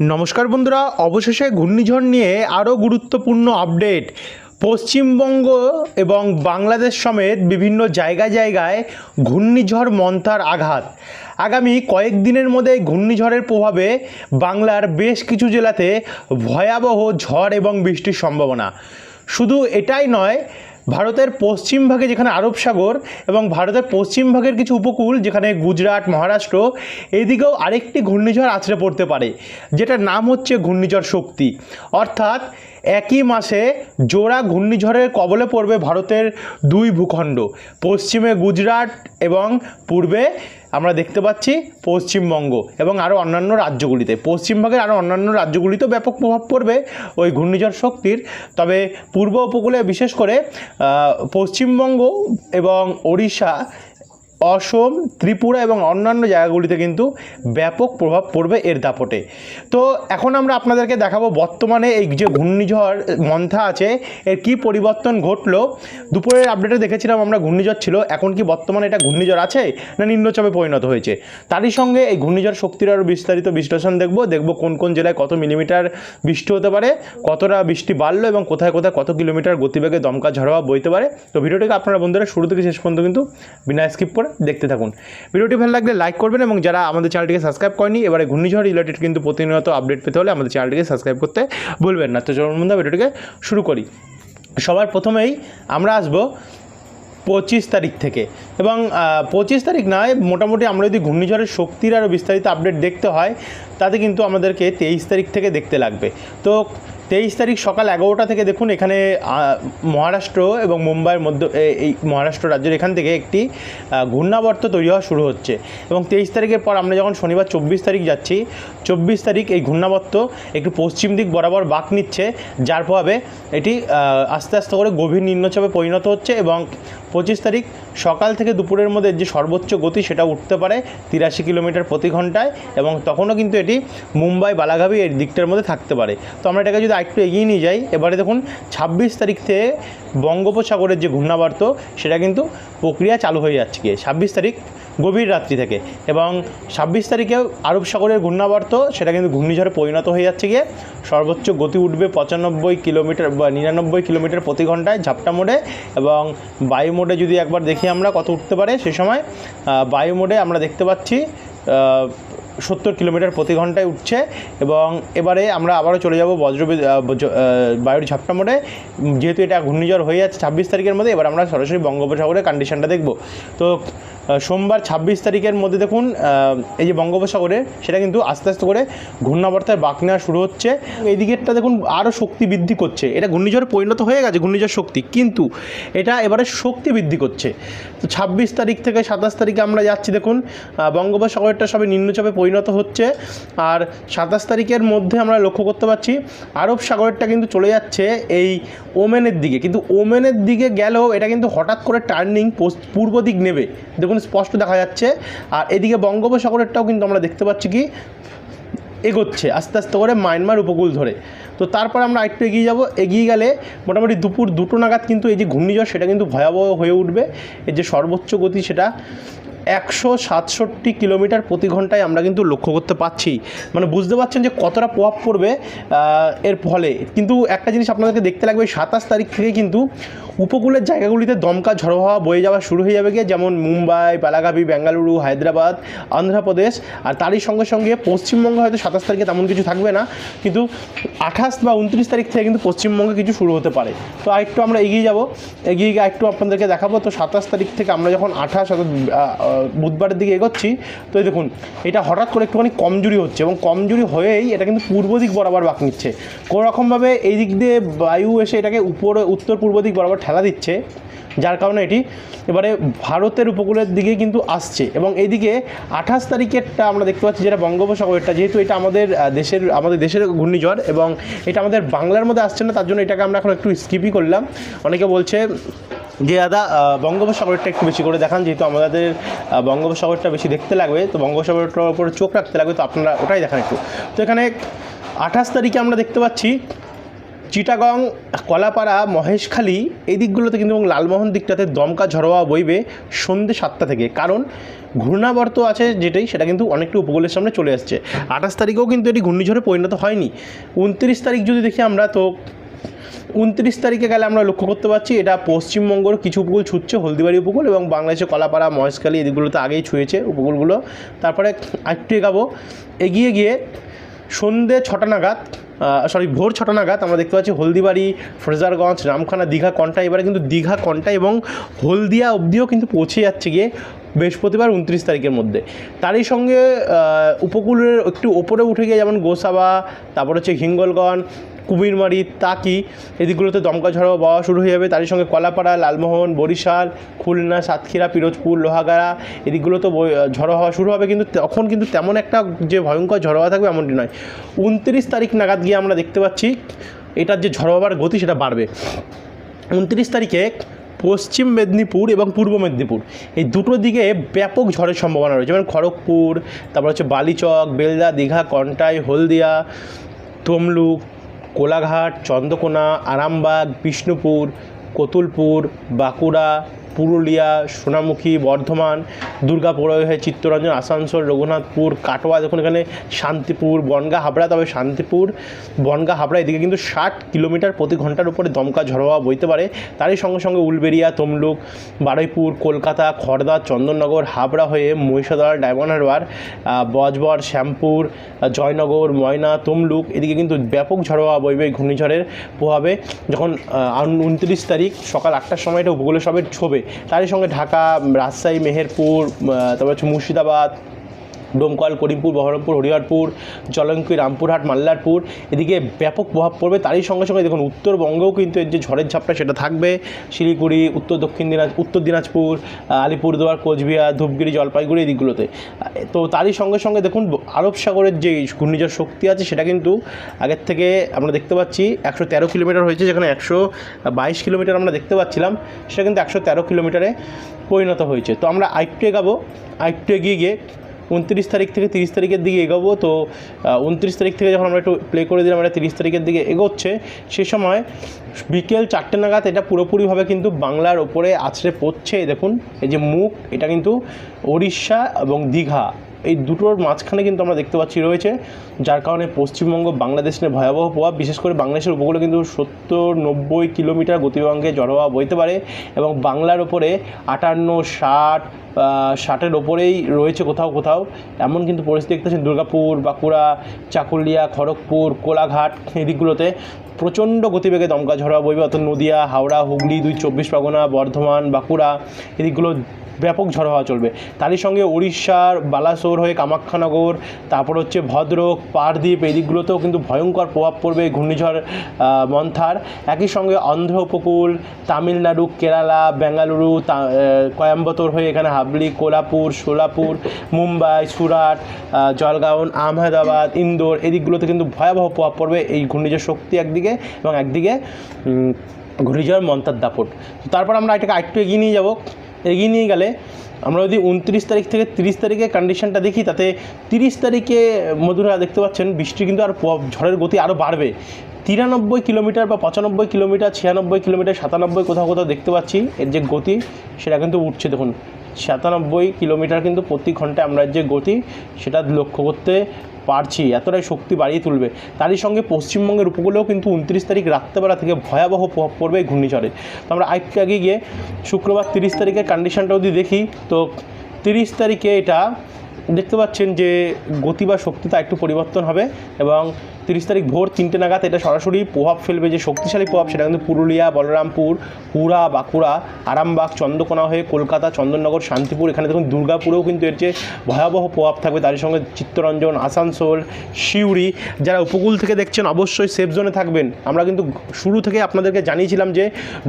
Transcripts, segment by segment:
নমস্কার বন্ধুরা, অবশেষে ঘূর্ণিঝড় নিয়ে আরও গুরুত্বপূর্ণ আপডেট। পশ্চিমবঙ্গ এবং বাংলাদেশ সমেত বিভিন্ন জায়গা জায়গায় ঘূর্ণিঝড় মন্থার আঘাত। আগামী কয়েকদিনের মধ্যে ঘূর্ণিঝড়ের প্রভাবে বাংলার বেশ কিছু জেলাতে ভয়াবহ ঝড় এবং বৃষ্টির সম্ভাবনা। শুধু এটাই নয় ভারতের পশ্চিম ভাগে যেখানে আরব সাগর এবং ভারতের পশ্চিম ভাগের কিছু উপকূল, যেখানে গুজরাট, মহারাষ্ট্র, এদিকেও আরেকটি ঘূর্ণিঝড় আছড়ে পড়তে পারে, যেটার নাম হচ্ছে ঘূর্ণিঝড় শক্তি। অর্থাৎ একই মাসে জোড়া ঘূর্ণিঝড়ের কবলে পড়বে ভারতের দুই ভূখণ্ড, পশ্চিমে গুজরাট এবং পূর্বে আমরা দেখতে পাচ্ছি পশ্চিমবঙ্গ এবং আরও অন্যান্য রাজ্যগুলিতে। পশ্চিমবঙ্গের আরও অন্যান্য রাজ্যগুলিতেও ব্যাপক প্রভাব পড়বে ওই ঘূর্ণিঝড় শক্তির। তবে পূর্ব উপকূলে বিশেষ করে পশ্চিমবঙ্গ এবং ওড়িশা অসম, ত্রিপুরা এবং অন্যান্য জায়গাগুলিতে কিন্তু ব্যাপক প্রভাব পড়বে এর দাপটে। তো এখন আমরা আপনাদেরকে দেখাবো বর্তমানে এই যে ঘূর্ণিঝড় মন্থা আছে, এর কি পরিবর্তন ঘটলো। দুপুরের আপডেটে দেখেছিলাম আমরা ঘূর্ণিঝড় ছিল, এখন কি বর্তমানে এটা ঘূর্ণিঝড় আছে না নিম্নচাপে পরিণত হয়েছে? তারই সঙ্গে এই ঘূর্ণিঝড় শক্তির আরও বিস্তারিত বিশ্লেষণ দেখব দেখব কোন কোন জেলায় কত মিলিমিটার বৃষ্টি হতে পারে, কতটা বৃষ্টি বাড়লো এবং কোথায় কোথায় কত কিলোমিটার গতিবেগে দমকা ঝড়োয়া বইতে পারে। তো ভিডিওটিকে আপনারা বন্ধুরা শুরু থেকে শেষ পর্যন্ত কিন্তু বিনা স্কিপ করে দেখতে থাকুন। ভিডিওটি ভালো লাগলে লাইক করবেন এবং যারা আমাদের চ্যানেলটিকে সাবস্ক্রাইব করেনি, এবারে ঘূর্ণিঝড় রিলেটেড কিন্তু প্রতিনিয়ত আপডেট পেতে হলে আমাদের চ্যানেলটিকে সাবস্ক্রাইব করতে ভুলবেন না। তো চলুন বন্ধুরা, ভিডিওটিকে শুরু করি। সবার প্রথমেই আমরা আসব পঁচিশ তারিখ থেকে এবং পঁচিশ তারিখ নয়, মোটামুটি আমরা যদি ঘূর্ণিঝড়ের শক্তির আরও বিস্তারিত আপডেট দেখতে হয় তাতে কিন্তু আমাদেরকে তেইশ তারিখ থেকে দেখতে লাগবে। তো তেইশ তারিখ সকাল এগারোটা থেকে দেখুন, এখানে মহারাষ্ট্র এবং মুম্বাইয়ের মধ্যে এই মহারাষ্ট্র রাজ্যের এখান থেকে একটি ঘূর্ণাবর্ত তৈরি হওয়া শুরু হচ্ছে। এবং তেইশ তারিখের পর আমরা যখন শনিবার চব্বিশ তারিখ যাচ্ছি, চব্বিশ তারিখ এই ঘূর্ণাবর্ত একটু পশ্চিম দিক বরাবর বাঁক নিচ্ছে, যার প্রভাবে এটি আস্তে আস্তে করে গভীর নিম্নচাপে পরিণত হচ্ছে এবং পঁচিশ তারিখ সকাল থেকে দুপুরের মধ্যে যে সর্বোচ্চ গতি সেটা উঠতে পারে তিরাশি কিলোমিটার প্রতি ঘন্টায় এবং তখনও কিন্তু এটি মুম্বাই, বালাঘাবি এই দিকটার মধ্যে থাকতে পারে। তো আমরা এটাকে যদি আরেকটু এগিয়ে নিয়ে যাই, এবারে দেখুন, ছাব্বিশ তারিখ থেকে বঙ্গোপসাগরের যে ঘূর্ণাবর্ত, সেটা কিন্তু প্রক্রিয়া চালু হয়ে যাচ্ছে গিয়ে, ছাব্বিশ তারিখ গভীর রাত্রি থেকে। এবং ছাব্বিশ তারিখেও আরব সাগরের ঘূর্ণাবর্ত, সেটা কিন্তু ঘূর্ণিঝড়ে পরিণত হয়ে যাচ্ছে গিয়ে, সর্বোচ্চ গতি উঠবে পঁচানব্বই কিলোমিটার বা নিরানব্বই কিলোমিটার প্রতি ঘন্টায় ঝাপটা মোডে। এবং বায়ু মোডে যদি একবার দেখি আমরা কত উঠতে পারে, সে সময় বায়ু মোডে আমরা দেখতে পাচ্ছি সত্তর কিলোমিটার প্রতি ঘন্টায় উঠছে এবং এবারে আমরা আবারও চলে যাব বজ্র বজ- বায়ুর ঝাপটা মোডে। যেহেতু এটা ঘূর্ণিঝড় হয়ে যাচ্ছে ছাব্বিশ তারিখের মধ্যে, এবার আমরা সরাসরি বঙ্গোপসাগরের কন্ডিশনটা দেখব। তো সোমবার ছাব্বিশ তারিখের মধ্যে দেখুন এই যে বঙ্গোপসাগরে সেটা কিন্তু আস্তে আস্তে করে ঘূর্ণাবর্তায় বাঁক নেওয়া শুরু হচ্ছে। এই দিকেরটা দেখুন আরও শক্তি বৃদ্ধি করছে। এটা ঘূর্ণিঝড়ে পরিণত হয়ে গেছে, ঘূর্ণিঝড় শক্তি। কিন্তু এটা এবারে শক্তি বৃদ্ধি করছে। তো ছাব্বিশ তারিখ থেকে সাতাশ তারিখে আমরা যাচ্ছি দেখুন বঙ্গোপসাগরটা সবে নিম্নচাপে পরিণত হচ্ছে। আর সাতাশ তারিখের মধ্যে আমরা লক্ষ্য করতে পারছি, আরব সাগরটা কিন্তু চলে যাচ্ছে এই ওমেনের দিকে। কিন্তু ওমেনের দিকে গেলেও এটা কিন্তু হঠাৎ করে টার্নিং পূর্ব দিক নেবে। দেখুন স্পষ্ট দেখা যাচ্ছে। আর এদিকে বঙ্গোপসাগরেরটাও কিন্তু আমরা দেখতে পাচ্ছি কি, এগোচ্ছে আস্তে আস্তে করে মায়ানমার উপকূল ধরে। তো তারপর আমরা একটু এগিয়ে যাব। এগিয়ে গেলে মোটামুটি দুপুর দুটো নাগাদ কিন্তু এই যে ঘূর্ণিঝড় সেটা কিন্তু ভয়াবহ হয়ে উঠবে। এর যে সর্বোচ্চ গতি সেটা একশো সাতষট্টি কিলোমিটার প্রতি ঘন্টায় আমরা কিন্তু লক্ষ্য করতে পারছি মানে বুঝতে পারছেন যে কতটা প্রভাব পড়বে এর ফলে। কিন্তু একটা জিনিস আপনাদেরকে দেখতে লাগবে, সাতাশ তারিখ থেকে কিন্তু উপকূলের জায়গাগুলিতে দমকা ঝড়ো হাওয়া বয়ে যাওয়া শুরু হয়ে যাবে গিয়ে, যেমন মুম্বাই, বেলাগাভি, বেঙ্গালুরু, হায়দ্রাবাদ অন্ধ্রপ্রদেশ আর তারই সঙ্গে সঙ্গে পশ্চিমবঙ্গে হয়তো সাতাশ তারিখে তেমন কিছু থাকবে না, কিন্তু আঠাশ বা উনত্রিশ তারিখ থেকে কিন্তু পশ্চিমবঙ্গে কিছু শুরু হতে পারে। তো আরেকটু আমরা এগিয়ে যাব। এগিয়ে গিয়ে একটু আপনাদেরকে দেখাবো। তো সাতাশ তারিখ থেকে আমরা যখন আঠাশ অর্থাৎ বুধবারের দিকে এগোচ্ছি, তো এই দেখুন, এটা হঠাৎ করে একটুখানি কমজোরি হচ্ছে এবং কমজোরি হয়েই এটা কিন্তু পূর্ব দিক বরাবর বাঁক নিচ্ছে। কোনো রকমভাবে এই দিক দিয়ে বায়ু এসে এটাকে উপরে উত্তর পূর্ব দিক বরাবর ঠেলা দিচ্ছে, যার কারণে এটি এবারে ভারতের উপকূলের দিকে কিন্তু আসছে। এবং এইদিকে আঠাশ তারিখেরটা আমরা দেখতে পাচ্ছি যেটা বঙ্গোপসাগরটা যেহেতু এটা আমাদের দেশের আমাদের দেশের ঘূর্ণিঝড় এবং এটা আমাদের বাংলার মধ্যে আসছে না, তার জন্য এটাকে আমরা এখন একটু স্কিপই করলাম। অনেকে বলছে যে, দাদা বঙ্গোপসাগরটা একটু বেশি করে দেখান, যেহেতু আমাদের বঙ্গোপসাগরটা বেশি দেখতে লাগবে, তো বঙ্গোপসাগরটার উপরে চোখ রাখতে লাগবে, তো আপনারা ওটাই দেখান একটু। তো এখানে আঠাশ তারিখে আমরা দেখতে পাচ্ছি চিটাগং, কলাপাড়া, মহেশখালী এই দিকগুলোতে কিন্তু এবং লালমোহন দিকটাতে দমকা ঝড়োয়া বইবে সন্ধ্যে সাতটা থেকে। কারণ ঘূর্ণাবর্ত আছে যেটাই, সেটা কিন্তু অনেকটা উপকূলের সামনে চলে আসছে। আঠাশ তারিখেও কিন্তু এটি ঘূর্ণিঝড়ে পরিণত হয়নি। উনত্রিশ তারিখ যদি দেখি আমরা, তো উনত্রিশ তারিখে গেলে আমরা লক্ষ্য করতে পারছি, এটা পশ্চিমবঙ্গের কিছু উপকূল ছুটছে, হলদিবাড়ি উপকূল এবং বাংলাদেশে কলাপাড়া, মহেশখালী এদিকগুলোতে আগেই ছুঁয়েছে উপকূলগুলো। তারপরে আরেকটু এগাবো। এগিয়ে গিয়ে সন্ধে ছটা নাগাদ সরি ভোর ছটা নাগাদ আমরা দেখতে পাচ্ছি হলদিবাড়ি, ফ্রেজারগঞ্জ, রামখানা, দীঘা কন্টা এবারে কিন্তু দীঘা কন্টা এবং হলদিয়া অবধিও কিন্তু পৌঁছে যাচ্ছে গিয়ে বৃহস্পতিবার উনত্রিশ তারিখের মধ্যে। তারই সঙ্গে উপকূলের একটু ওপরে উঠে গিয়ে যেমন গোসাবা, তারপর হচ্ছে হিঙ্গলগঞ্জ কুমিরমারি, তাকি, এদিকগুলোতে দমকা ঝড়ো বাওয়া শুরু হয়ে যাবে। তারই সঙ্গে কলাপাড়া, লালমোহন, বরিশাল, খুলনা, সাতক্ষীরা, পিরোজপুর, লোহাগাড়া, এদিকগুলোতে ঝড়ো হওয়া শুরু হবে। কিন্তু তখন কিন্তু তেমন একটা যে ভয়ঙ্কর ঝড়ো হওয়া থাকবে এমনটি নয়। উনত্রিশ তারিখ নাগাদ গিয়ে আমরা দেখতে পাচ্ছি, এটার যে ঝড়ো হওয়ার গতি সেটা বাড়বে। উনত্রিশ তারিখে পশ্চিম মেদিনীপুর এবং পূর্ব মেদিনীপুর, এই দুটো দিকে ব্যাপক ঝড়ের সম্ভাবনা রয়েছে। যেমন খড়গপুর, তারপর হচ্ছে বালিচক, বেলদা, দীঘা, কন্টাই, হলদিয়া, তমলুক কোলাঘাট চন্দ্রকোনা আরামবাগ বিষ্ণুপুর কতুলপুর বাঁকুড়া পুরুলিয়া, সোনামুখী, বর্ধমান দুর্গাপুর হয়ে চিত্তরঞ্জন, আসানসোল, রঘুনাথপুর, কাটোয়া, দেখুন এখানে শান্তিপুর, বনগা, হাবড়া, তবে শান্তিপুর, বনগা, হাবড়া, এদিকে কিন্তু ষাট কিলোমিটার প্রতি ঘণ্টার উপরে দমকা ঝড় হওয়া বইতে পারে। তারই সঙ্গে সঙ্গে উলবেরিয়া তমলুক, বারুইপুর, কলকাতা, খড়দা, চন্দননগর, হাবড়া হয়ে মহিষাদল ডায়মন্ড হারবার বজবর, শ্যামপুর, জয়নগর, ময়না, তমলুক, এদিকে কিন্তু ব্যাপক ঝড় হওয়া বইবে ঘূর্ণিঝড়ের প্রভাবে। যখন উনত্রিশ তারিখ সকাল আটটার সময় এটা উপকূলে সবে ছবে তারই সঙ্গে ঢাকা রাজশাহী মেহেরপুর তারপর হচ্ছে মুর্শিদাবাদ ডোমকল, করিমপুর, বহরমপুর, হরিহরপুর, জলঙ্কি, রামপুরহাট, মাল্লারপুর। এদিকে ব্যাপক প্রভাব পড়বে। তারই সঙ্গে সঙ্গে দেখুন, উত্তরবঙ্গেও কিন্তু এর যে ঝড়ের ঝাপটা সেটা থাকবে। শিলিগুড়ি, উত্তর দক্ষিণ দিনাজ, উত্তর দিনাজপুর, আলিপুরদুয়ার, কোচবিহার, ধূপগিরি, জলপাইগুড়ি এদিকগুলোতে তো তারই সঙ্গে সঙ্গে দেখুন, আরব সাগরের যে ঘূর্ণিঝড় শক্তি আছে সেটা কিন্তু আগের থেকে আমরা দেখতে পাচ্ছি, একশো তেরো কিলোমিটার হয়েছে, যেখানে একশো বাইশ কিলোমিটার আমরা দেখতে পাচ্ছিলাম। সেটা কিন্তু একশো তেরো কিলোমিটারে পরিণত হয়েছে। তো আমরা আরেকটু এগাবো, আরেকটু এগিয়ে গিয়ে উনত্রিশ তারিখ থেকে তিরিশ তারিখের দিকে এগোবো। তো উনত্রিশ তারিখ থেকে যখন আমরা একটু প্লে করে দিলাম এটা তিরিশ তারিখের দিকে এগোচ্ছে, সে সময় বিকেল চারটে নাগাদ এটা পুরোপুরিভাবে কিন্তু বাংলার ওপরে আছড়ে পড়ছে। দেখুন, এই যে মুখ, এটা কিন্তু উড়িষ্যা এবং দীঘা। এই দুটোর মাঝখানে কিন্তু আমরা দেখতে পাচ্ছি রয়েছে, যার কারণে পশ্চিমবঙ্গ বাংলাদেশ নিয়ে ভয়াবহ প্রভাব, বিশেষ করে বাংলাদেশের উপকূলে কিন্তু সত্তর নব্বই কিলোমিটার গতিবেগে জড়োয়া বইতে পারে এবং বাংলার ওপরে আটান্ন, ষাট ষাটের ওপরেই রয়েছে কোথাও কোথাও। এমন কিন্তু পরিস্থিতি দেখতে পাচ্ছেন দুর্গাপুর, বাঁকুড়া, চাকুলিয়া, খড়গপুর, কোলাঘাট, এই দিকগুলোতে। প্রচণ্ড গতিবেগে দমকা ঝড়া বইবে অর্থাৎ নদিয়া হাওড়া হুগলি দুই চব্বিশ পরগনা বর্ধমান বাঁকুড়া এদিকগুলো ব্যাপক ঝড় হওয়া চলবে। তারই সঙ্গে উড়িষ্যার বালাসোর হয়ে কামাখ্যানগর তারপর হচ্ছে ভদ্রক পারদ্বীপ এই দিকগুলোতেও কিন্তু ভয়ঙ্কর প্রভাব পড়বে ঘূর্ণিঝড় মন্থার। একই সঙ্গে অন্ধ্র উপকূল তামিলনাড়ু কেরালা বেঙ্গালুরু আহ, হয়ে এখানে হাবলি কোলাপুর সোলাপুর মুম্বাই সুরাট জলগাঁও আহমেদাবাদ ইন্দোর এই দিকগুলোতে কিন্তু ভয়াবহ প্রভাব পড়বে এই ঘূর্ণিঝড় শক্তি একদিকে। এবং একদিকে ঘূর্ণিঝড় মন্তার দাপট। তারপর আমরা এটাকে আরেকটু এগিয়ে নিয়ে যাব। এগিয়ে নিয়ে গেলে আমরা যদি উনত্রিশ তারিখ থেকে তিরিশ তারিখে কন্ডিশনটা দেখি, তাতে তিরিশ তারিখে মধুরা দেখতে পাচ্ছেন, বৃষ্টি কিন্তু আর ঝড়ের গতি আরও বাড়বে। তিরানব্বই কিলোমিটার বা পঁচানব্বই কিলোমিটার, ছিয়ানব্বই কিলোমিটার, সাতানব্বই কোথাও কোথাও দেখতে পাচ্ছি, এর যে গতি সেটা কিন্তু উঠছে। দেখুন, সাতানব্বই কিলোমিটার কিন্তু প্রতি ঘন্টায় আমরা যে গতি, সেটা লক্ষ্য করতে পারছি, এতটাই শক্তি বাড়িয়ে তুলবে। তারই সঙ্গে পশ্চিমবঙ্গের উপকূলেও কিন্তু উনত্রিশ তারিখ রাত্রেবেলা থেকে ভয়াবহ প্রভাব পড়বে এই ঘূর্ণিঝড়ে। তো আমরা আগে আগে গিয়ে শুক্রবার তিরিশ তারিখের কন্ডিশনটা যদি দেখি, তো তিরিশ তারিখে এটা দেখতে পাচ্ছেন যে গতি বা শক্তিটা একটু পরিবর্তন হবে এবং তিরিশ তারিখ ভোর তিনটে নাগাদ এটা সরাসরি প্রভাব ফেলবে যে শক্তিশালী প্রভাব, সেটা কিন্তু পুরুলিয়া, বলরামপুর, হুড়া, বাঁকুড়া, আরামবাগ, চন্দ্রকোনা হয়ে কলকাতা, চন্দননগর, শান্তিপুর, এখানে দেখুন দুর্গাপুরেও কিন্তু এর যে ভয়াবহ প্রভাব থাকবে। তার সঙ্গে চিত্তরঞ্জন, আসানসোল, সিউড়ি, যারা উপকূল থেকে দেখছেন অবশ্যই সেফ জোনে থাকবেন। আমরা কিন্তু শুরু থেকে আপনাদেরকে জানিয়েছিলাম যে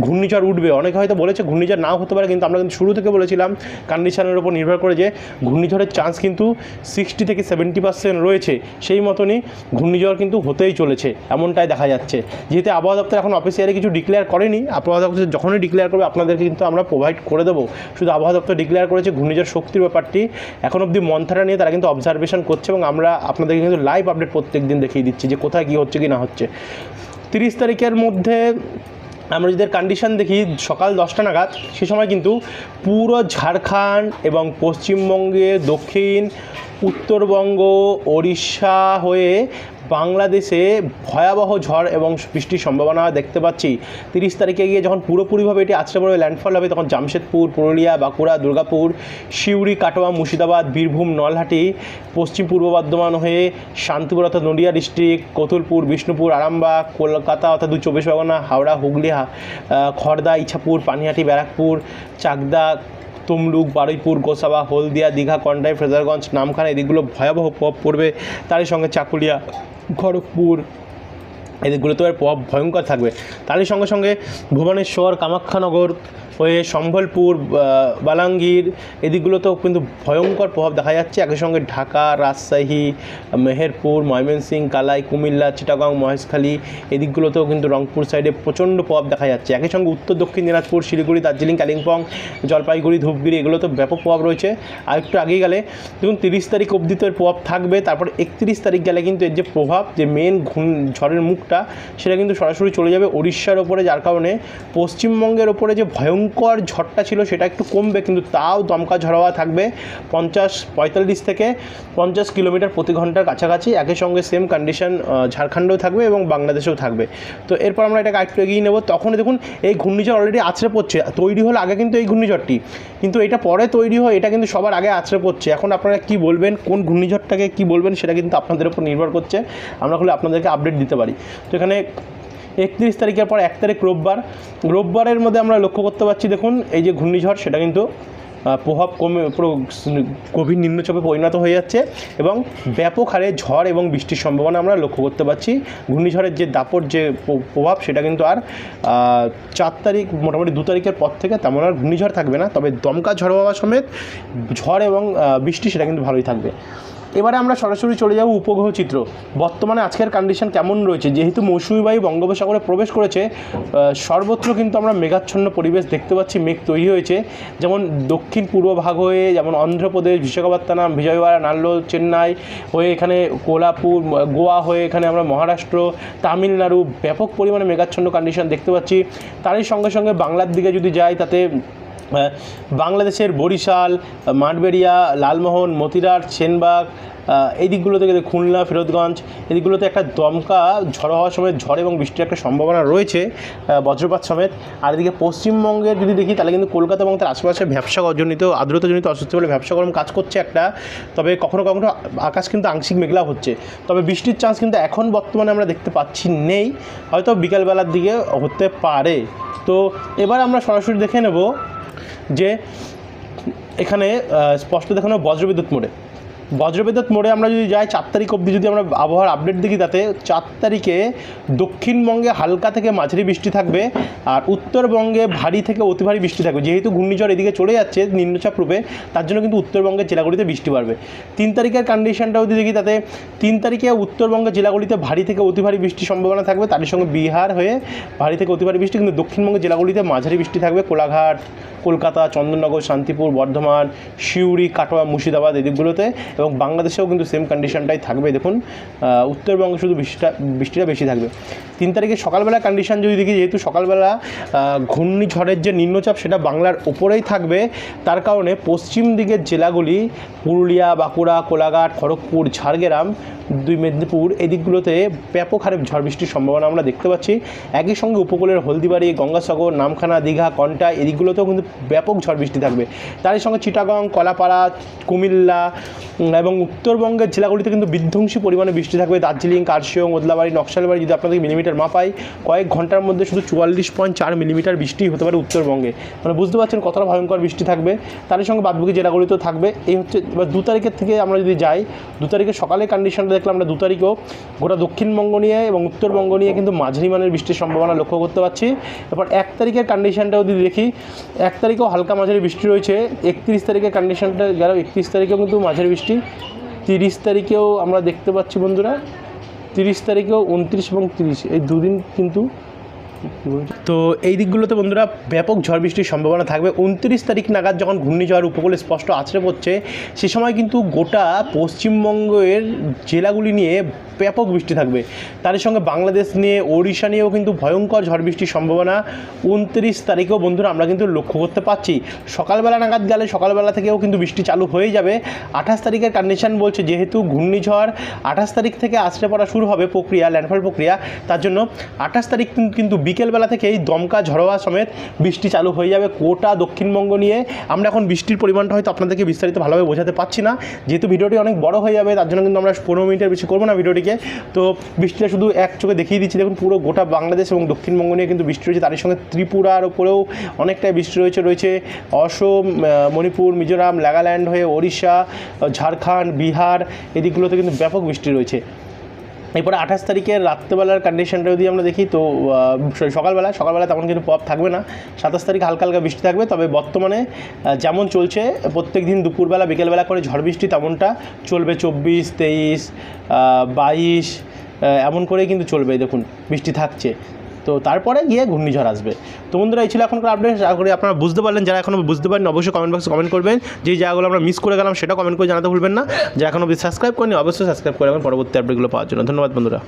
ঘূর্ণিঝড় উঠবে। অনেকে হয়তো বলেছে ঘূর্ণিঝড় নাও হতে পারে, কিন্তু আমরা কিন্তু শুরু থেকে বলেছিলাম কন্ডিশনের উপর নির্ভর করে যে ঘূর্ণিঝড়ের চান্স কিন্তু সিক্সটি থেকে সেভেন্টি পার্সেন্ট রয়েছে। সেই মতনই ঘূর্ণিঝড় কিন্তু হতেই চলেছে, এমনটাই দেখা যাচ্ছে। যেহেতু আবহাওয়া দপ্তর এখন অফিসিয়ালি কিছু ডিক্লেয়ার করেনি, আবহাওয়া দপ্তর যখনই ডিক্লেয়ার করবে, আপনাদেরকে কিন্তু আমরা প্রোভাইড করে দেবো। শুধু আবহাওয়া দপ্তর ডিক্লেয়ার করেছে, ঘূর্ণিঝড় শক্তির ব্যাপারটি, এখন অবধি মন্থারা নিয়ে তারা কিন্তু অবজারভেশন করছে এবং আমরা আপনাদেরকে কিন্তু লাইভ আপডেট প্রত্যেক দিন দেখিয়ে দিচ্ছি যে কোথায় কী হচ্ছে, কি না হচ্ছে। তিরিশ তারিখের মধ্যে আমরা যদি কন্ডিশন দেখি, সকাল দশটা নাগাদ, সে সময় কিন্তু পুরো ঝাড়খণ্ড এবং পশ্চিমবঙ্গে দক্ষিণ, উত্তরবঙ্গ, ওড়িশা হয়ে বাংলাদেশে ভয়াবহ ঝড় এবং বৃষ্টির সম্ভাবনা দেখতে পাচ্ছি। তিরিশ তারিখে গিয়ে যখন পুরোপুরিভাবে এটি আছড়ে পড়বে ল্যান্ডফল হবে, তখন জামশেদপুর, পুরুলিয়া, বাঁকুড়া, দুর্গাপুর, সিউড়ি, কাটোয়া, মুর্শিদাবাদ, বীরভূম, নলহাটি, পশ্চিম পূর্ব বর্ধমান হয়ে শান্তিপুর অর্থাৎ নদিয়া ডিস্ট্রিক্ট কতুলপুর, বিষ্ণুপুর আরামবাগ কলকাতা অর্থাৎ দু চব্বিশ পরগনা, হাওড়া হুগলি খড়দা ইছাপুর, পানিহাটি, ব্যারাকপুর, চাকদা তমলুক, বারুইপুর, গোসাবা, হলদিয়া, দীঘা, কন্ডাই, ফ্রেজারগঞ্জ, নামখানা এদিকগুলো ভয়াবহ প্রভাব পড়বে। তারই সঙ্গে চাকুলিয়া, খড়গপুর এদিকগুলো তো এর প্রভাব ভয়ঙ্কর থাকবে। তারই সঙ্গে সঙ্গে ভুবনেশ্বর, কামাখ্যানগর হয়ে সম্বলপুর বালাঙ্গীর এদিকগুলোতেও কিন্তু ভয়ঙ্কর প্রভাব দেখা যাচ্ছে। একই সঙ্গে ঢাকা, রাজশাহী, মেহেরপুর, ময়মনসিংহ, কালাই, কুমিল্লা, চিটাগাং, মহেশখালী এদিকগুলোতেও কিন্তু রংপুর সাইডে প্রচণ্ড প্রভাব দেখা যাচ্ছে। একই সঙ্গে উত্তর, দক্ষিণ দিনাজপুর, শিলিগুড়ি, দার্জিলিং, কালিম্পং, জলপাইগুড়ি, ধূপগুড়ি এগুলোতে ব্যাপক প্রভাব রয়েছে। আর একটু আগেই গেলে দেখুন, তিরিশ তারিখ অবধি তো এর প্রভাব থাকবে। তারপর একত্রিশ তারিখ গেলে কিন্তু এর যে প্রভাব, যে মেন ঘূর্ণ ঝড়ের মুখটা সেটা কিন্তু সরাসরি চলে যাবে উড়িষ্যার ওপরে, যার কারণে পশ্চিমবঙ্গের ওপরে যে ভয়ঙ্কর ঝড়টা ছিল সেটা একটু কমবে, কিন্তু তাও দমকা ঝড় থাকবে পঞ্চাশ পঁয়তাল্লিশ থেকে পঞ্চাশ কিলোমিটার প্রতি ঘণ্টার কাছাকাছি। একই সঙ্গে সেম কন্ডিশন ঝাড়খণ্ডেও থাকবে এবং বাংলাদেশেও থাকবে। তো এরপর আমরা এটাকে আরেকটু এগিয়ে নেব। তখন দেখুন, এই ঘূর্ণিঝড় অলরেডি আছড়ে পড়ছে। তৈরি হলো আগে কিন্তু এই ঘূর্ণিঝড়টি। কিন্তু এটা পরে তৈরি হয়, এটা কিন্তু সবার আগে আছড়ে পড়ছে। এখন আপনারা কি বলবেন, কোন ঘূর্ণিঝড়টাকে কি বলবেন, সেটা কিন্তু আপনাদের উপর নির্ভর করছে। আমরা হলে আপনাদেরকে আপডেট দিতে পারি। তো এখানে একত্রিশ তারিখের পর এক তারিখ রোববার। রোববারের মধ্যে আমরা লক্ষ্য করতে পারছি, দেখুন, এই যে ঘূর্ণিঝড়, সেটা কিন্তু প্রভাব কমে গভীর নিম্নচাপে পরিণত হয়ে যাচ্ছে এবং ব্যাপক হারে ঝড় এবং বৃষ্টির সম্ভাবনা আমরা লক্ষ্য করতে পারছি। ঘূর্ণিঝড়ের যে দাপট, যে প্রভাব, সেটা কিন্তু আর চার তারিখ, মোটামুটি দু তারিখের পর থেকে তেমন আর ঘূর্ণিঝড় থাকবে না। তবে দমকা ঝড় হওয়া সমেত ঝড় এবং বৃষ্টি সেটা কিন্তু ভালোই থাকবে। এবারে আমরা সরাসরি চলে যাব উপগ্রহ চিত্র। বর্তমানে আজকের কন্ডিশন কেমন রয়েছে? যেহেতু মৌসুমী বায়ু বঙ্গোপসাগরে প্রবেশ করেছে সর্বত্র কিন্তু আমরা মেঘাচ্ছন্ন পরিবেশ দেখতে পাচ্ছি, মেঘ তৈরি হয়েছে। যেমন দক্ষিণ পূর্ব ভাগ হয়ে যেমন অন্ধ্রপ্রদেশ, বিশাখাপত্তনম, বিজয়ওয়াড়া নাল্লো চেন্নাই হয়ে এখানে কোলাপুর, গোয়া হয়ে এখানে আমরা মহারাষ্ট্র, তামিলনাড়ু, ব্যাপক পরিমাণে মেঘাচ্ছন্ন কন্ডিশন দেখতে পাচ্ছি। তারই সঙ্গে সঙ্গে বাংলার দিকে যদি যাই, তাতে বাংলাদেশের বরিশাল, মাঠবেড়িয়া, লালমোহন, মতিরাট, সেনবাগ এই দিকগুলো থেকে খুলনা, ফিরোজগঞ্জ, এই দিকগুলোতে একটা দমকা ঝড় হওয়ার সময় ঝড় এবং বৃষ্টির একটা সম্ভাবনা রয়েছে বজ্রপাত সমেত। আর এদিকে পশ্চিমবঙ্গের যদি দেখি, তাহলে কিন্তু কলকাতা এবং তার আশেপাশে ব্যবসা জনিত আর্দ্রতাজনিত অস্বস্তি বলে ব্যবসা গরম কাজ করছে একটা। তবে কখনো কখনো আকাশ কিন্তু আংশিক মেঘলা হচ্ছে। তবে বৃষ্টির চান্স কিন্তু এখন বর্তমানে আমরা দেখতে পাচ্ছি নেই। হয়তো বিকালবেলার দিকে হতে পারে। তো এবার আমরা সরাসরি দেখে নেব যে এখানে স্পষ্ট দেখানো বজ্রবিদ্যুৎ মোড়ে। বজ্রবিদ্যুৎ মোড়ে আমরা যদি যাই, চার তারিখ অবধি যদি আমরা আবহাওয়ার আপডেট দেখি তাতে, চার তারিখে দক্ষিণবঙ্গে হালকা থেকে মাঝারি বৃষ্টি থাকবে আর উত্তরবঙ্গে ভারী থেকে অতি ভারী বৃষ্টি থাকবে। যেহেতু ঘূর্ণিঝড় এদিকে চলে যাচ্ছে নিম্নচাপ রূপে, তার জন্য কিন্তু উত্তরবঙ্গের জেলাগুলিতে বৃষ্টি বাড়বে। তিন তারিখের কন্ডিশনটা যদি দেখি তাতে, তিন তারিখে উত্তরবঙ্গের জেলাগুলিতে ভারী থেকে অতি ভারী বৃষ্টির সম্ভাবনা থাকবে। তার সঙ্গে বিহার হয়ে ভারী থেকে অতি ভারী বৃষ্টি, কিন্তু দক্ষিণবঙ্গের জেলাগুলিতে মাঝারি বৃষ্টি থাকবে। কোলাঘাট, কলকাতা, চন্দননগর, শান্তিপুর, বর্ধমান, সিউড়ি, কাটোয়া, মুর্শিদাবাদ, এদিকগুলোতে। এবং বাংলাদেশেও কিন্তু সেম কন্ডিশনটাই থাকবে। দেখুন উত্তরবঙ্গে শুধু বৃষ্টিটা বৃষ্টিটা বেশি থাকবে। তিন তারিখে সকালবেলা কন্ডিশন যদি দেখি, যেহেতু সকালবেলা ঘূর্ণিঝড়ের যে নিম্নচাপ, সেটা বাংলার ওপরেই থাকবে। তার কারণে পশ্চিম দিকের জেলাগুলি, পুরুলিয়া, বাঁকুড়া, কোলাঘাট, খড়গপুর, ঝাড়গ্রাম, দুই মেদিনীপুর এদিকগুলোতে ব্যাপক হারে ঝড় বৃষ্টির সম্ভাবনা আমরা দেখতে পাচ্ছি। একই সঙ্গে উপকূলের হলদিবাড়ি, গঙ্গাসাগর, নামখানা, দীঘা, কন্টা এদিকগুলোতেও কিন্তু ব্যাপক ঝড় বৃষ্টি থাকবে। তারই সঙ্গে চিটাগং, কলাপাড়া, কুমিল্লা এবং উত্তরবঙ্গের জেলাগুলিতে কিন্তু বিধ্বংসী পরিমাণে বৃষ্টি থাকবে। দার্জিলিং, কার্শিয়ং, ওদলাবাড়ি, নকশালবাড়ি যদি আপনাদের মিলিমিটার মাপাই কয়েক ঘণ্টার মধ্যে শুধু চুয়াল্লিশ পয়েন্ট চার মিলিমিটার বৃষ্টি হতে পারে উত্তরবঙ্গে। মানে বুঝতে পারছেন কতটা ভয়ঙ্কর বৃষ্টি থাকবে। তারই সঙ্গে বাদবাকি জেলাগুলিতেও থাকবে। এই হচ্ছে, এবার দু তারিখের থেকে আমরা যদি যাই, দু তারিখে সকালে কন্ডিশনটা দেখলাম আমরা দু তারিখেও। গোটা দক্ষিণবঙ্গ নিয়ে এবং উত্তরবঙ্গ নিয়ে কিন্তু মাঝারি মানের বৃষ্টির সম্ভাবনা লক্ষ্য করতে পারছি। এরপর এক তারিখের কন্ডিশনটাও যদি দেখি, এক তারিখেও হালকা মাঝারি বৃষ্টি রয়েছে। একত্রিশ তারিখের কন্ডিশনটা গেল, একত্রিশ তারিখেও কিন্তু মাঝারি বৃষ্টি। তিরিশ তারিখেও আমরা দেখতে পাচ্ছি বন্ধুরা। তিরিশ তারিখেও উনত্রিশ এবং তিরিশ। এই দুদিন কিন্তু তো এই দিকগুলোতে বন্ধুরা ব্যাপক ঝড় বৃষ্টির সম্ভাবনা থাকবে। উনত্রিশ তারিখ নাগাদ যখন ঘূর্ণিঝড় উপকূলে স্পষ্ট আছড়ে পড়ছে, সে সময় কিন্তু গোটা পশ্চিমবঙ্গের জেলাগুলি নিয়ে ব্যাপক বৃষ্টি থাকবে। তার সঙ্গে বাংলাদেশ নিয়ে, ওড়িশা নিয়েও কিন্তু ভয়ঙ্কর ঝড় বৃষ্টির সম্ভাবনা। উনত্রিশ তারিখেও বন্ধুরা আমরা কিন্তু লক্ষ্য করতে পারছি। সকালবেলা নাগাদ গেলে সকালবেলা থেকেও কিন্তু বৃষ্টি চালু হয়ে যাবে। আঠাশ তারিখের কন্ডিশন বলছে যেহেতু ঘূর্ণিঝড় আঠাশ তারিখ থেকে আছড়ে পড়া শুরু হবে প্রক্রিয়া ল্যান্ডফল প্রক্রিয়া। তার জন্য আঠাশ তারিখ কিন- কিন্তু বিকেলবেলা থেকেই দমকা ঝড়োয়া সমেত বৃষ্টি চালু হয়ে যাবে গোটা দক্ষিণবঙ্গ নিয়ে। আমরা এখন বৃষ্টির পরিমাণটা হয়তো আপনাদেরকে বিস্তারিত ভালোভাবে বোঝাতে পারছি না। যেহেতু ভিডিওটি অনেক বড় হয়ে যাবে, তার জন্য কিন্তু আমরা পনেরো মিনিটের বেশি করব না ভিডিওটিকে। তো বৃষ্টিটা শুধু এক চোখে দেখিয়ে দিচ্ছি, দেখুন পুরো গোটা বাংলাদেশ এবং দক্ষিণবঙ্গ নিয়ে কিন্তু বৃষ্টি রয়েছে। তার সঙ্গে ত্রিপুরার ওপরেও অনেকটাই বৃষ্টি রয়েছে রয়েছে অসম মণিপুর, মিজোরাম, নাগাল্যান্ড হয়ে ওড়িশা, ঝাড়খণ্ড, বিহার, এদিকগুলোতে কিন্তু ব্যাপক বৃষ্টি রয়েছে। এরপরে আঠাশ তারিখের রাত্রেবেলার কন্ডিশনটা যদি আমরা দেখি, তো সকালবেলা সকালবেলা তেমন কিন্তু পপ থাকবে না। সাতাশ তারিখ হালকা হালকা বৃষ্টি থাকবে, তবে বর্তমানে যেমন চলছে, প্রত্যেক দিন দুপুরবেলা, বিকেলবেলা করে ঝড় বৃষ্টি তেমনটা চলবে। চব্বিশ, তেইশ বাইশ এমন করেই কিন্তু চলবে, দেখুন, বৃষ্টি থাকছে। তো তারপরে গিয়ে ঘূর্ণিঝড় আসবে। তো বন্ধুরা, এই ছিল এখনকার আপডেট আশা করি আপনারা বুঝতে পারলেন। যারা এখনও বুঝতে পারেন অবশ্যই কমেন্ট বক্সে কমেন্ট করবেন। যে জায়গাগুলো আমরা মিস করে গেলাম সেটা কমেন্ট করে জানাতে ভুলবেন না। যারা এখনও সাবস্ক্রাইব করেনি অবশ্যই সাবস্ক্রাইব করে পরবর্তী আপডেটগুলো পাওয়ার জন্য। ধন্যবাদ বন্ধুরা।